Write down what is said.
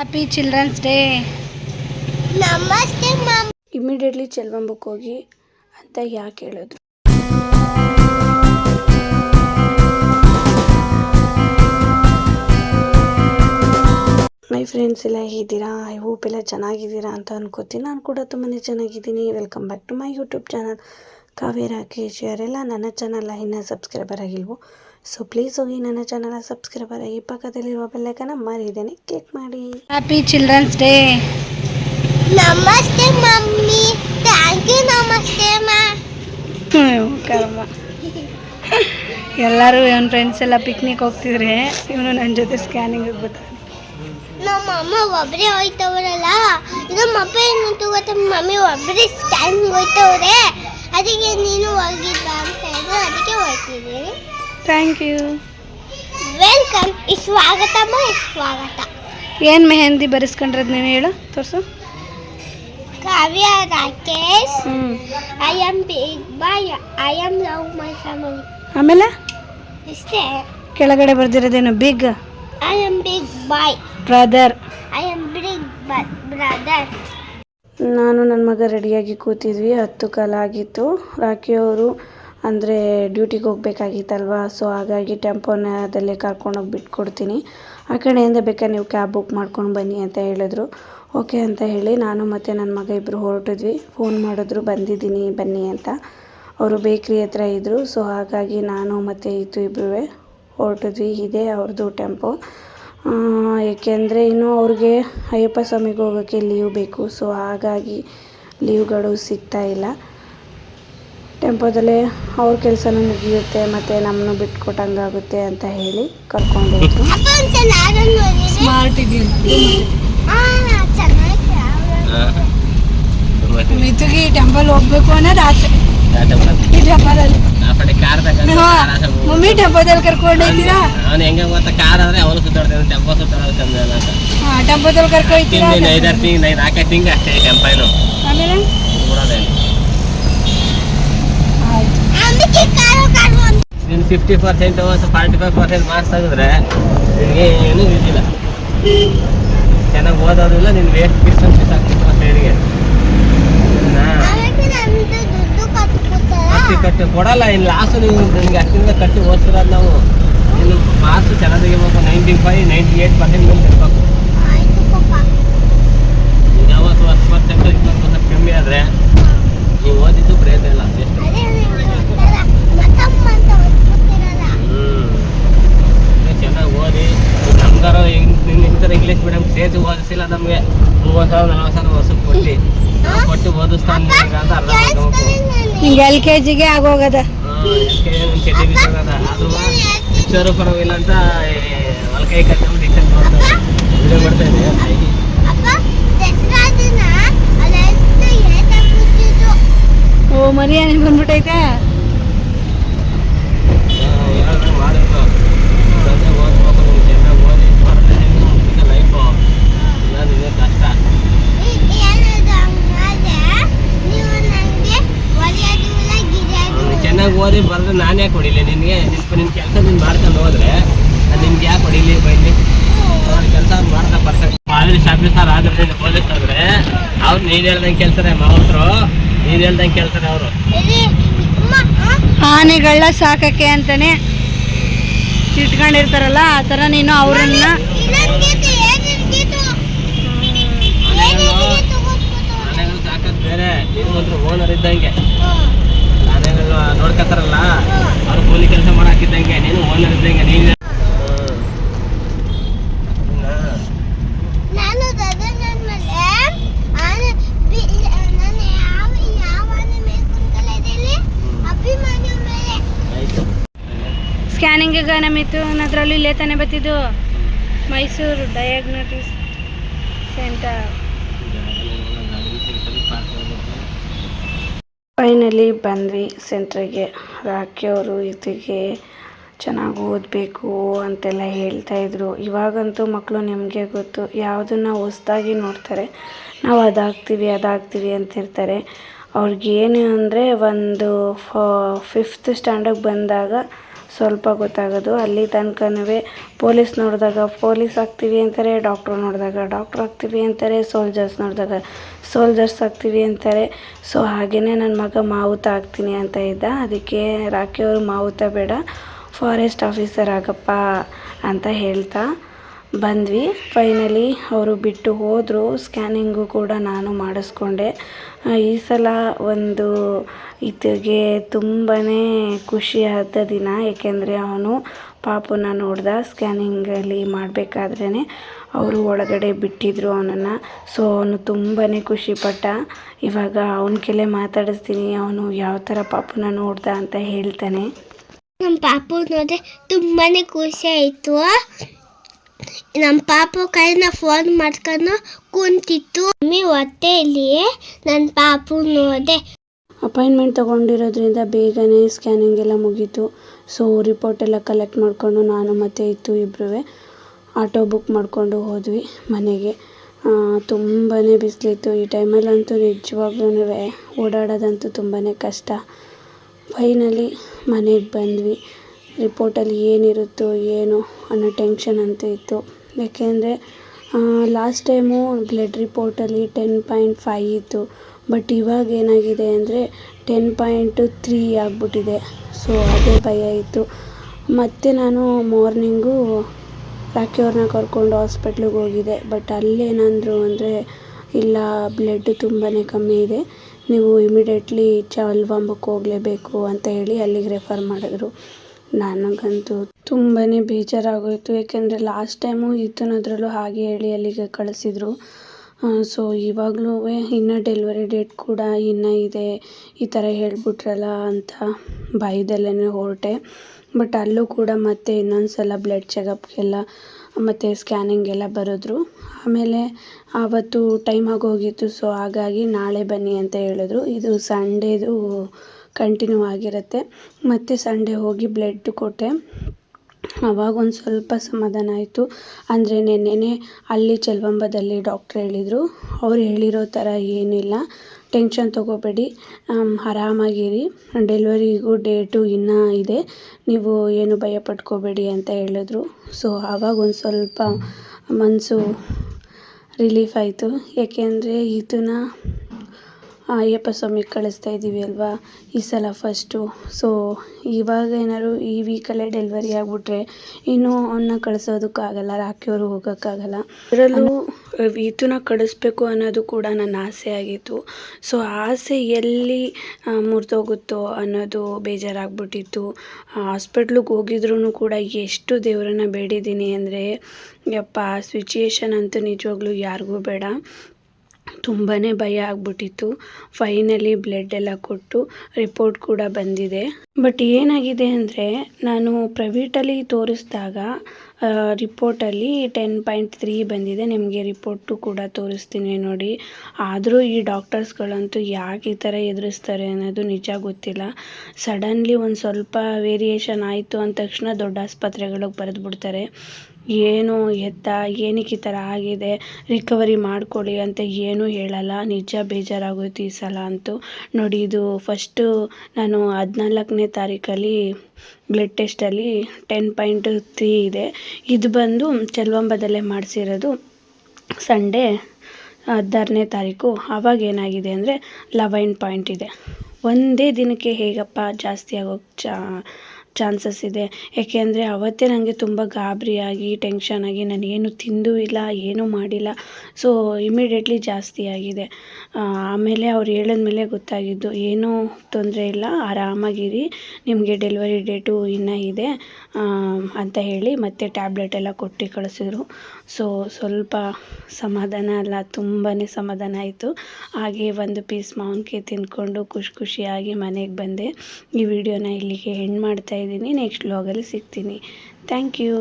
Happy children's day ನಮಸ್ತೆ ma'am immediately ಚೆಲ್ವಂಬಕ್ಕೆ ಹೋಗಿ ಅಂತ ಯಾಕೆ ಹೇಳಿದ್ರು? ಮೈ ಫ್ರೆಂಡ್ಸ್ ಎಲ್ಲ ಹೇಗಿದ್ದೀರಾ? ಐ ಹೋಪ್ ಎಲ್ಲ ಚೆನ್ನಾಗಿದ್ದೀರಾ ಅಂತ ಅನ್ಕೋತೀನಿ. ನಾನು ಕೂಡ ತುಂಬಾ ಚೆನ್ನಾಗಿದ್ದೀನಿ. Welcome back to my YouTube channel Kavera K G ಎಲ್ಲ ನನ್ನ ಚಾನಲ್ ಇನ್ನೂ ಸಬ್ಸ್ಕ್ರೈಬರ್ ಆಗಿಲ್ವೋ? ಸೊ ಪ್ಲೀಸ್ ಹೋಗಿ ನನ್ನ ಚಾನಲ್ ಸಬ್ಸ್ಕ್ರೈಬರ್ ಆಗಿ ಪಕ್ಕದಲ್ಲಿರುವ ಬೆಲ್ಲಕನ ಮರಿದೇನೆ ಕ್ಲಿಕ್ ಮಾಡಿ. ಹ್ಯಾಪಿ ಚಿಲ್ಡ್ರನ್ಸ್ ಡೇ ನಮಸ್ತೆ ಮಮ್ಮಿ. ಥ್ಯಾಂಕ್ ಯು ನಮಸ್ತೆ ಮಾ. ಕರ್ಮ. ಎಲ್ಲರೂ ಇವನ್ ಫ್ರೆಂಡ್ಸ್ ಎಲ್ಲ ಪಿಕ್ನಿಕ್ ಹೋಗ್ತಿದ್ರೆ ಇವನು ನನ್ನ ಜೊತೆ ಸ್ಕ್ಯಾನಿಂಗ್ ಹೋಗ್ಬಿಟ್ಟು ನಮ್ಮ ಅಮ್ಮ ಒಬ್ಬರೇ ಹೋಯ್ತವ್ರಲ್ಲ. ನಮ್ಮ ಅಪ್ಪ ಏನು ಗೊತ್ತ? ಮಮ್ಮಿ ಒಬ್ಬರೇ ಸ್ಕ್ಯಾನ್ ಹೋಯ್ತವ್ರೆ. ಅದಕ್ಕೆ ನೀನು ಹೋಗಿದ್ದ ಅಂತ ಹೇಳಿದ್ರು. ಅದಕ್ಕೆ ಹೋಗ್ತಿದ್ದೀನಿ ಥ್ಯಾಂಕ್ ಯು ವೆಲ್ಕಮ್ ಸ್ವಾಗತ ಸ್ವಾಗತಮ್ಮ ಸ್ವಾಗತ. ಏನು ಮೆಹಂದಿ ಬರೆಸ್ಕೊಂಡ್ರದ್ ನೀನು ಹೇಳು ತೋರಿಸು. ಕಾವ್ಯ ರಾಕೇಶ್. ಹ್ಞೂ I am big boy I am love my family ಆಮೇಲೆ? ಇಷ್ಟೇ. ಕೆಳಗಡೆ ಬರ್ದಿರೋದೇನು big I am big boy brother I am big brother ನಾನು ನನ್ನ ಮಗ ರೆಡಿಯಾಗಿ ಕೂತಿದ್ವಿ ಹತ್ತು ಕಾಲ ಆಗಿತ್ತು. ರಾಖಿ ಅವರು ಅಂದರೆ ಡ್ಯೂಟಿಗೆ ಹೋಗ್ಬೇಕಾಗಿತ್ತಲ್ವ? ಸೊ ಹಾಗಾಗಿ ಟೆಂಪೋನದಲ್ಲೇ ಕರ್ಕೊಂಡೋಗಿ ಬಿಟ್ಕೊಡ್ತೀನಿ. ಆ ಕಡೆಯಿಂದ ಬೇಕಾದ್ರೆ ನೀವು ಕ್ಯಾಬ್ ಬುಕ್ ಮಾಡ್ಕೊಂಡು ಬನ್ನಿ ಅಂತ ಹೇಳಿದ್ರು. ಓಕೆ ಅಂತ ಹೇಳಿ ನಾನು ಮತ್ತು ನನ್ನ ಮಗ ಇಬ್ಬರು ಹೊರಟಿದ್ವಿ. ಫೋನ್ ಮಾಡಿದ್ರು, ಬಂದಿದ್ದೀನಿ, ಬನ್ನಿ ಅಂತ. ಅವರು ಬೇಕ್ರಿ ಹತ್ರ ಇದ್ದರು ಸೊ ಹಾಗಾಗಿ ನಾನು ಮತ್ತು ಇದು ಇಬ್ಬರು ಹೊರಟಿದ್ವಿ. ಇದೆ ಅವ್ರದ್ದು ಟೆಂಪೋ. ಏಕೆಂದರೆ ಇನ್ನು ಅವ್ರಿಗೆ ಅಯ್ಯಪ್ಪ ಸ್ವಾಮಿಗೆ ಹೋಗೋಕ್ಕೆ ಲೀವ್ ಬೇಕು. ಸೊ ಹಾಗಾಗಿ ಲೀವ್ಗಳು ಸಿಗ್ತಾ ಇಲ್ಲ. ಟೆಂಪೋದಲ್ಲೇ ಅವ್ರ ಕೆಲಸನೂ ಮುಗಿಯುತ್ತೆ ಮತ್ತು ನಮ್ಮನ್ನು ಬಿಟ್ಕೊಟ್ಟಂಗಾಗುತ್ತೆ ಅಂತ ಹೇಳಿ ಕರ್ಕೊಂಡು ಸ್ಮಾರ್ಟ್ ಚೆನ್ನಾಗಿ ಟೆಂಪಲ್ ಹೋಗ್ಬೇಕು ಅನ್ನೋದು ಆಸೆ. ಮಮ್ಮಿ ಟೆಂಪೋದಲ್ಲಿ ಕರ್ಕೊಂಡು ಹೋಗ್ತೀರಾ? ಅವನು ಹೆಂಗೆ ಗೊತ್ತಾ ಕಾರ್ ಆದ್ರೆ ಅವನು ಸುತ್ತಾಡ್ತಾನೆ ಟೆಂಪೋ ಸುತ್ತಾಡೋದು ಕಮ್ಮಿ ಅಂತ. ಹಾಂ ಟೆಂಪೋದಲ್ಲಿ ಕರ್ಕೊಂಡು ಹೋಗ್ತೀರಾ? ತಿಂದಿನ ಐದಾರು ತಿಂಗ್ ನೈ ನಾಲ್ಕೈದು ತಿಂಗ್ ಅಷ್ಟೇ ಟೆಂಪೋ ಏನು ಆಮೇಲೆ ಬಿಡೋದೇನು ಆಯ್ತು ಅದಕ್ಕೆ ಕಾರು ಕಾರು ಅಂತ ನೀನು fifty percent forty five percent marks ತೆಗೆದ್ರೆ ನಿನಗೆ ಏನೂ ಇದಿಲ್ಲ ಚೆನ್ನಾಗಿ ಓದೋದಿಲ್ಲ ನಿನ್ನ ವೇಸ್ಟ್ ಫೀಸ್ ಮಿಸ್ ಆಗ್ತಿತ್ತು ಅಂತ ಹೇಳಿಗೆ ಅಷ್ಟು ಕಟ್ಟು ಕೊಡಲ್ಲ ಇನ್ನು ಲಾಸು ನೀವು ನಿಮಗೆ ಅಷ್ಟಿಂದ ಕಟ್ಟಿ ಓದಿಸಿರೋದು ನಾವು. ಇನ್ನು ಮಾರ್ಕ್ಸ್ ಚೆನ್ನಾಗಿ ತೆಗಿಬೇಕು ninety five ninety eight percent ಮೇಲೆ ತೆಗಿಬೇಕು. ಯಾವತ್ತು ಹತ್ತು ಪರ್ಸೆಂಟ್ ಇಪ್ಪತ್ತು ಪರ್ಸೆಂಟ್ ಕಮ್ಮಿ ಆದರೆ, ನೀವು ಓದಿದ್ದು ಪ್ರಯತ್ನ ಇಲ್ಲ ಎಷ್ಟು ಅದೇ ಮತ್ತಮ್ಮ ಅಂತ ಓದ್ಕೊತಿರಲ್ಲ ಹ್ಞೂ ಚೆನ್ನಾಗಿ ಓದಿ ನಮ್ಗಾರ ಹಿಂಗೆ ನಿನ್ನ ಇಂಥರ ಇಂಗ್ಲೀಷ್ ಮೀಡಿಯಂ ಸೇರಿಸಿ ಓದಿಸಿಲ್ಲ ನಮಗೆ. ಮೂವತ್ತು ಸಾವಿರ ನಲ್ವತ್ತು ಸಾವಿರ ವರ್ಷಕ್ಕೆ ಕೊಟ್ಟು ನಾವು ಕೊಟ್ಟು ಓದಿಸ್ತಾನೆ ಅಂತ ಮಾಡ್ಕೋಬೇಕು ನಿಂಗೆ ಎಲ್ ಕೆ ಜಿಗೆ ಆಗೋಗದ. ಚಟಿ ಆದ್ರೂ ಪಿಕ್ಚರು ಪರವಾಗಿಲ್ಲ ಅಂತ ಕಟ್ಕೊಂಡು ಡಿಕ್ಷನ್ ಮಾಡ್ತಾರೆ ವಿಡಿಯೋ ಮಾಡ್ತಾ ಓ ಮರಿಯಾನೆ ಬಂದ್ಬಿಟ್ಟೈತೆ ಏನಾದ್ರು ಮಾಡಿದ್ರು ಸಂಜೆ ಓದ್ಬೇಕು ನೀನು ಚೆನ್ನಾಗಿ ಓದಿ ಮಾಡಿದ್ರೆ ಲೈಫು ಇಲ್ಲ ನಿಮಗೆ ಕಷ್ಟ ಏನದು ಹಂಗಾದ್ರೆ ನೀವು ನನಗೆ ಒಡೆಯೋದಿಲ್ಲ ಗಿರಿಯೋದು ನೀನು ಓದಿ ಬರೆದ್ರೆ ನಾನು ಯಾಕೆ ಹೊಡಿಲಿ? ನಿನಗೆ ನಿನ್ನ ನಿನ್ನ ಕೆಲಸ ನೀನು ಮಾಡ್ಕೊಂಡು ಹೋದ್ರೆ ನಾನು ನಿನ್ಗೆ ಯಾಕೆ ಹೊಡಿಲಿ ಬೈಲಿ? ಅವ್ರ ಕೆಲಸ ಮಾಡ್ತಾ ಪರ್ಫೆಕ್ಟ್ ಆದ್ರೆ ಆಫೀಸರ್ ಆದ್ರೆ ನೀನು ಪೊಲೀಸ್ ಆದ್ರೆ ಅವ್ರು ನೀನು ಹೇಳ್ದಂಗೆ ಕೆಲಸನೇ ಮಾವತ್ರು ನೀನು ಹೇಳ್ದಂಗೆ ಕೆಲಸನೇ ಅವರು. ಆನೆಗಳ ಆನೆಗಳನ್ನ ಸಾಕಕ್ಕೆ ಅಂತಾನೆ ಇಟ್ಕೊಂಡಿರ್ತಾರಲ್ಲ ಆ ಥರ ನೀನು ಅವ್ರನ್ನ ಆನೆಗಳು ಸಾಕೋದು ಬೇರೆ ನೀವು ಒಂದು ಓನರ್ ಇದ್ದಂಗೆ. ನೋಡ್ಕೊತಾರಲ್ಲ ಅವ್ರು ಕೂಲಿ ಕೆಲಸ ಮಾಡಾಕಿದ್ದಂಗೆ ನೀನು ಓನರ್ ಇದ್ದಂಗೆ ನೀನು ಸ್ಕ್ಯಾನಿಂಗಿಗೆ ನಮ್ಮಿತ್ತು ಅದರಲ್ಲಿ ಇಲ್ಲೇ ತಾನೇ ಬತ್ತಿದ್ದು ಮೈಸೂರು ಡಯಾಗ್ನೋಟಿಸ್ ಸೆಂಟರ್ ಫೈನಲಿ ಬಂದ್ವಿ ಸೆಂಟ್ರಿಗೆ. ರಾಕಿ ಅವರು ಇದಕ್ಕೆ ಚೆನ್ನಾಗಿ ಓದಬೇಕು ಅಂತೆಲ್ಲ ಹೇಳ್ತಾಯಿದ್ರು ಇವಾಗಂತೂ ಮಕ್ಕಳು ನಿಮಗೆ ಗೊತ್ತು, ಯಾವುದನ್ನ ಹೊಸ್ದಾಗಿ ನೋಡ್ತಾರೆ, ನಾವು ಅದಾಗ್ತೀವಿ ಅದಾಗ್ತೀವಿ ಅಂತಿರ್ತಾರೆ. ಅವ್ರಿಗೇನು ಅಂದರೆ ಒಂದು ಫಿಫ್ತ್ ಸ್ಟ್ಯಾಂಡರ್ಡ್ ಬಂದಾಗ ಸ್ವಲ್ಪ ಗೊತ್ತಾಗೋದು. ಅಲ್ಲಿ ತನಕನೂ ಪೊಲೀಸ್ ನೋಡಿದಾಗ ಪೊಲೀಸ್ ಆಗ್ತೀವಿ ಅಂತಾರೆ, ಡಾಕ್ಟ್ರು ನೋಡಿದಾಗ ಡಾಕ್ಟ್ರ್ ಆಗ್ತೀವಿ ಅಂತಾರೆ ಸೋಲ್ಜರ್ಸ್ ನೋಡಿದಾಗ ಸೋಲ್ಜರ್ಸ್ ಆಗ್ತೀವಿ ಅಂತಾರೆ. ಸೊ ಹಾಗೆಯೇ ನನ್ನ ಮಗ ಮಾವುತ ಆಗ್ತೀನಿ ಅಂತ ಇದ್ದ. ಅದಕ್ಕೆ ರಾಖಿ ಅವರು ಮಾವುತ ಬೇಡ ಫಾರೆಸ್ಟ್ ಆಫೀಸರ್ ಆಗಪ್ಪ ಅಂತ ಹೇಳ್ತಾ ಬಂದ್ವಿ. ಫೈನಲಿ ಅವರು ಬಿಟ್ಟು ಹೋದರು. ಸ್ಕ್ಯಾನಿಂಗು ಕೂಡ ನಾನು ಮಾಡಿಸ್ಕೊಂಡೆ. ಈ ಸಲ ಒಂದು ಈತಗೆ ತುಂಬಾ ಖುಷಿಯಾದ ದಿನ. ಏಕೆಂದರೆ ಅವನು ಪಾಪನ ನೋಡ್ದ ಸ್ಕ್ಯಾನಿಂಗಲ್ಲಿ ಮಾಡಬೇಕಾದ್ರೇ ಅವರು ಒಳಗಡೆ ಬಿಟ್ಟಿದ್ರು ಅವನನ್ನು. ಸೊ ಅವನು ತುಂಬಾ ಖುಷಿಪಟ್ಟ ಇವಾಗ ಅವನ ಕೆಲೆ ಮಾತಾಡಿಸ್ತೀನಿ. ಅವನು ಯಾವ ಥರ ಪಾಪುನ ನೋಡ್ದ ಅಂತ ಹೇಳ್ತಾನೆ. ನಮ್ಮ ಪಾಪು ನೋಡಿದ್ರೆ ತುಂಬಾ ಖುಷಿ ಆಯಿತು. ನಮ್ಮ ಪಾಪ ಕೈನ ಫೋನ್ ಮಾಡ್ಕೊಂಡು ಕುಂತಿತ್ತು. ಮಮ್ಮಿ ಹೊಟ್ಟೆಯಲ್ಲಿ ನನ್ನ ಪಾಪು ನೋದೆ ಅಪಾಯಿಂಟ್ಮೆಂಟ್ ತೊಗೊಂಡಿರೋದ್ರಿಂದ ಬೇಗನೆ ಸ್ಕ್ಯಾನಿಂಗ್ ಎಲ್ಲ ಮುಗೀತು. ಸೊ ರಿಪೋರ್ಟ್ ಎಲ್ಲ ಕಲೆಕ್ಟ್ ಮಾಡಿಕೊಂಡು ನಾನು ಮತ್ತೆ ಇತ್ತು ಇಬ್ಬರೂ ಆಟೋ ಬುಕ್ ಮಾಡಿಕೊಂಡು ಹೋದ್ವಿ ಮನೆಗೆ. ತುಂಬಾ ಬಿಸಿಲಿತ್ತು. ಈ ಟೈಮಲ್ಲಂತೂ ನಿಜವಾಗ್ಲೂ ಓಡಾಡೋದಂತೂ ತುಂಬಾ ಕಷ್ಟ. ಫೈನಲಿ ಮನೆಗೆ ಬಂದ್ವಿ. ರಿಪೋರ್ಟಲ್ಲಿ ಏನಿರುತ್ತೋ ಏನೋ ಅನ್ನೋ ಟೆನ್ಷನ್ ಅಂತೂ ಇತ್ತು. ಯಾಕೆಂದರೆ ಲಾಸ್ಟ್ ಟೈಮು ಬ್ಲಡ್ ರಿಪೋರ್ಟಲ್ಲಿ ಟೆನ್ ಪಾಯಿಂಟ್ ಫೈ ಇತ್ತು. ಬಟ್ ಇವಾಗ ಏನಾಗಿದೆ ಅಂದರೆ ಟೆನ್ ಪಾಯಿಂಟು ತ್ರೀ ಆಗಿಬಿಟ್ಟಿದೆ. ಸೊ ಅದೇ ಭಯ ಇತ್ತು. ಮತ್ತೆ ನಾನು ಮಾರ್ನಿಂಗು ರಾಖಿಯವ್ರನ್ನ ಕರ್ಕೊಂಡು ಹಾಸ್ಪಿಟ್ಲಿಗೆ ಹೋಗಿದ್ದೆ. ಬಟ್ ಅಲ್ಲೇನಂದರು ಅಂದರೆ, ಇಲ್ಲ ಬ್ಲಡ್ ತುಂಬಾ ಕಮ್ಮಿ ಇದೆ. ನೀವು ಇಮಿಡಿಯೇಟ್ಲಿ ಚಲ್ವಾಂಬಕ್ಕೆ ಹೋಗಲೇಬೇಕು ಅಂತ ಹೇಳಿ ಅಲ್ಲಿಗೆ ರೆಫರ್ ಮಾಡಿದ್ರು. ನನಗಂತೂ ತುಂಬಾ ಬೇಜಾರಾಗೋಯಿತು. ಏಕೆಂದರೆ ಲಾಸ್ಟ್ ಟೈಮು ಇತನದ್ರಲ್ಲೂ ಹಾಗೆ ಹೇಳಿ ಅಲ್ಲಿಗೆ ಕಳಿಸಿದ್ರು. ಸೊ ಇವಾಗಲೂ ಇನ್ನೂ ಡೆಲಿವರಿ ಡೇಟ್ ಕೂಡ ಇನ್ನೂ ಇದೆ. ಈ ಥರ ಹೇಳ್ಬಿಟ್ರಲ್ಲ ಅಂತ ಭಯದಲ್ಲೇ ಹೊರಟೆ. ಬಟ್ ಅಲ್ಲೂ ಕೂಡ ಮತ್ತೆ ಇನ್ನೊಂದು ಸಲ ಬ್ಲಡ್ ಚೆಕಪ್ಗೆಲ್ಲ ಮತ್ತು ಸ್ಕ್ಯಾನಿಂಗೆಲ್ಲ ಬರೆದ್ರು. ಆಮೇಲೆ ಆವತ್ತು ಟೈಮ್ ಆಗೋಗಿತ್ತು ಸೊ ಹಾಗಾಗಿ ನಾಳೆ ಬನ್ನಿ ಅಂತ ಹೇಳಿದ್ರು. ಇದು ಸಂಡೇದು ಕಂಟಿನ್ಯೂ ಆಗಿರುತ್ತೆ. ಮತ್ತು ಸಂಡೇ ಹೋಗಿ ಬ್ಲಡ್ ಕೊಟ್ಟೆ. ಅವಾಗ ಒಂದು ಸ್ವಲ್ಪ ಸಮಾಧಾನ ಆಯಿತು. ಅಂದರೆ ನೆನ್ನೆನೇ ಅಲ್ಲಿ ಚೆಲ್ವಂಬದಲ್ಲಿ ಡಾಕ್ಟ್ರ್ ಹೇಳಿದರು. ಅವ್ರು ಹೇಳಿರೋ ಥರ ಏನಿಲ್ಲ. ಟೆನ್ಷನ್ ತೊಗೋಬೇಡಿ. ಆರಾಮಾಗಿರಿ. ಡೆಲಿವರಿಗೂ ಡೇಟು ಇನ್ನೂ ಇದೆ. ನೀವು ಏನು ಭಯ ಪಟ್ಕೋಬೇಡಿ ಅಂತ ಹೇಳಿದ್ರು. ಸೊ ಆವಾಗ ಒಂದು ಸ್ವಲ್ಪ ಮನಸ್ಸು ರಿಲೀಫ್ ಆಯಿತು. ಏಕೆಂದರೆ ಇದನ್ನ ಅಯ್ಯಪ್ಪ ಸ್ವಾಮಿಗೆ ಕಳಿಸ್ತಾ ಇದ್ದೀವಿ ಅಲ್ವಾ? ಈ ಸಲ ಫಸ್ಟು ಸೊ ಇವಾಗ ಏನಾದ್ರು ಈ ವೀಕಲ್ಲೇ ಡೆಲಿವರಿ ಆಗಿಬಿಟ್ರೆ ಇನ್ನೂ ಅವನ್ನ ಕಳಿಸೋದಕ್ಕಾಗಲ್ಲ ರಾಖಿಯವರು ಹೋಗೋಕ್ಕಾಗಲ್ಲ. ಅದರಲ್ಲೂ ಈತನ ಕಳಿಸ್ಬೇಕು ಅನ್ನೋದು ಕೂಡ ನನ್ನ ಆಸೆ ಆಗಿತ್ತು. ಸೊ ಆಸೆ ಎಲ್ಲಿ ಮುರಿದೋಗುತ್ತೋ ಅನ್ನೋದು ಬೇಜಾರಾಗ್ಬಿಟ್ಟಿತ್ತು. ಹಾಸ್ಪಿಟ್ಲಿಗೆ ಹೋಗಿದ್ರೂ ಕೂಡ ಎಷ್ಟು ದೇವರನ್ನ ಬೇಡಿದ್ದೀನಿ ಅಂದರೆ ಯಪ್ಪ ಸಿಚುಯೇಷನ್ ಅಂತೂ ನಿಜವಾಗ್ಲೂ ಯಾರಿಗೂ ಬೇಡ. ತುಂಬಾ ಭಯ ಆಗ್ಬಿಟ್ಟಿತ್ತು. ಫೈನಲಿ ಬ್ಲಡ್ ಎಲ್ಲ ಕೊಟ್ಟು ರಿಪೋರ್ಟ್ ಕೂಡ ಬಂದಿದೆ. ಬಟ್ ಏನಾಗಿದೆ ಅಂದರೆ, ನಾನು ಪ್ರೈವೇಟಲ್ಲಿ ತೋರಿಸಿದಾಗ ರಿಪೋರ್ಟಲ್ಲಿ ಟೆನ್ ಪಾಯಿಂಟ್ ತ್ರೀ ಬಂದಿದೆ. ನಿಮಗೆ ರಿಪೋರ್ಟು ಕೂಡ ತೋರಿಸ್ತೀನಿ ನೋಡಿ. ಆದರೂ ಈ ಡಾಕ್ಟರ್ಸ್ಗಳಂತೂ ಯಾಕೆ ಈ ಥರ ಎದುರಿಸ್ತಾರೆ ಅನ್ನೋದು ನಿಜ ಗೊತ್ತಿಲ್ಲ. ಸಡನ್ಲಿ ಒಂದು ಸ್ವಲ್ಪ ವೇರಿಯೇಷನ್ ಆಯಿತು ಅಂದ ತಕ್ಷಣ ದೊಡ್ಡ ಆಸ್ಪತ್ರೆಗಳಿಗೆ ಬರೆದ್ಬಿಡ್ತಾರೆ ಏನು ಎತ್ತ ಏನಕ್ಕೆ ಈ ಥರ ಆಗಿದೆ ರಿಕವರಿ ಮಾಡ್ಕೊಳ್ಳಿ ಅಂತ ಏನೂ ಹೇಳಲ್ಲ. ನಿಜ ಬೇಜಾರಾಗೋಯ್ತು ಈ ಸಲ ಅಂತೂ. ನೋಡಿ, ಇದು ಫಸ್ಟು ನಾನು ಹದಿನಾಲ್ಕನೇ ತಾರೀಕಲ್ಲಿ ಬ್ಲಡ್ ಟೆಸ್ಟಲ್ಲಿ ಟೆನ್ ಪಾಯಿಂಟ್ ತ್ರೀ ಇದೆ. ಇದು ಬಂದು ಚೆಲ್ವಂಬದಲ್ಲೇ ಮಾಡಿಸಿರೋದು ಸಂಡೇ ಹದಿನಾರನೇ ತಾರೀಕು. ಆವಾಗ ಏನಾಗಿದೆ ಅಂದರೆ ಲೆವೆನ್ ಪಾಯಿಂಟ್ ಇದೆ. ಒಂದೇ ದಿನಕ್ಕೆ ಹೇಗಪ್ಪ ಜಾಸ್ತಿ ಆಗೋಕ್ಕೆ ಚಾ ಚಾನ್ಸಸ್ ಇದೆ. ಏಕೆಂದರೆ ಅವತ್ತೇ ನನಗೆ ತುಂಬ ಗಾಬರಿಯಾಗಿ ಟೆನ್ಷನ್ ಆಗಿ ನಾನು ಏನು ತಿಂದೂ ಇಲ್ಲ, ಏನೂ ಮಾಡಿಲ್ಲ. ಸೊ ಇಮಿಡಿಯೇಟ್ಲಿ ಜಾಸ್ತಿ ಆಗಿದೆ. ಆಮೇಲೆ ಅವ್ರು ಹೇಳಿದ್ಮೇಲೆ ಗೊತ್ತಾಗಿದ್ದು, ಏನೂ ತೊಂದರೆ ಇಲ್ಲ, ಆರಾಮಾಗಿರಿ, ನಿಮಗೆ ಡೆಲಿವರಿ ಡೇಟು ಇನ್ನೂ ಇದೆ ಅಂತ ಹೇಳಿ ಮತ್ತೆ ಟ್ಯಾಬ್ಲೆಟ್ ಎಲ್ಲ ಕೊಟ್ಟು ಕಳಿಸಿದ್ರು. ಸೊ ಸ್ವಲ್ಪ ಸಮಾಧಾನ ಅಲ್ಲ ತುಂಬಾ ಸಮಾಧಾನ ಆಯಿತು. ಹಾಗೆ ಒಂದು ಪೀಸ್ ಮಾವಿನಕಾಯಿ ತಿಂದ್ಕೊಂಡು ಖುಷಿ ಖುಷಿಯಾಗಿ ಮನೆಗೆ ಬಂದೆ. ಈ ವಿಡಿಯೋನ ಇಲ್ಲಿಗೆ ಎಂಡ್ ಮಾಡ್ತಾ ಇದ್ದೀನಿ. ನೆಕ್ಸ್ಟ್ ವ್ಲಾಗಲ್ಲಿ ಸಿಗ್ತೀನಿ. Thank you